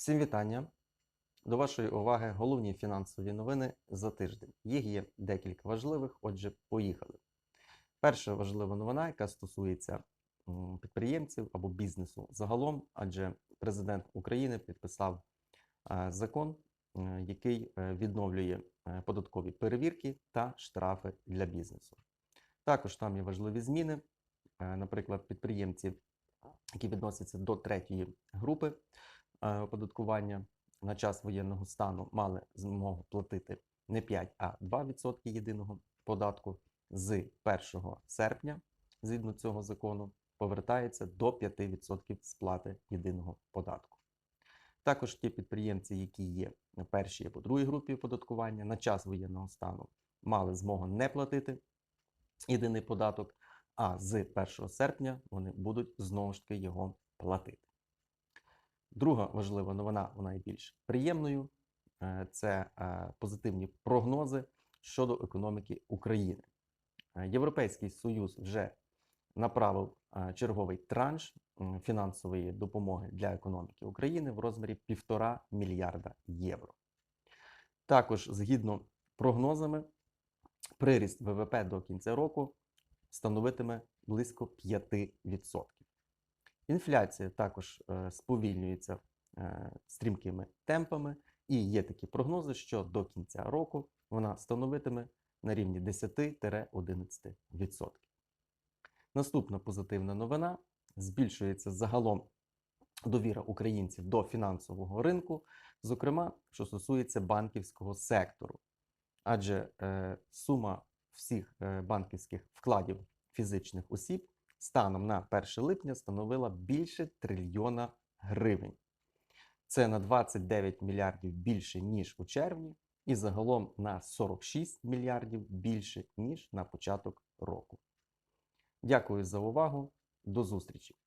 Всім вітання! До вашої уваги головні фінансові новини за тиждень. Їх є декілька важливих, отже, поїхали. Перша важлива новина, яка стосується підприємців або бізнесу загалом, адже президент України підписав е, закон, е, який е, відновлює податкові перевірки та штрафи для бізнесу. Також там є важливі зміни, наприклад, підприємці, які відносяться до третьої групи оподаткування на час воєнного стану мали змогу платити не 5, а 2% єдиного податку з 1 серпня, згідно цього закону, повертається до 5% сплати єдиного податку. Також ті підприємці, які є на першій або другій групі оподаткування на час воєнного стану, мали змогу не платити єдиний податок, а з 1 серпня вони будуть знову ж таки його платити. Друга важлива новина, вона є більш приємною. е, Це е, позитивні прогнози щодо економіки України. Е, Європейський Союз вже направив черговий транш фінансової допомоги для економіки України в розмірі 1,5 мільярда євро. Також, згідно прогнозами, приріст ВВП до кінця року становитиме близько 5%. Інфляція також е, сповільнюється е, стрімкими темпами, і є такі прогнози, що до кінця року вона становитиме на рівні 10-11%. Наступна позитивна новина: збільшується загалом довіра українців до фінансового ринку, зокрема, що стосується банківського сектору. Адже е, сума всіх банківських вкладів фізичних осіб станом на 1 липня становила більше трильйона гривень. Це на 29 мільярдів більше, ніж у червні, і загалом на 46 мільярдів більше, ніж на початок року. Дякую за увагу. До зустрічі!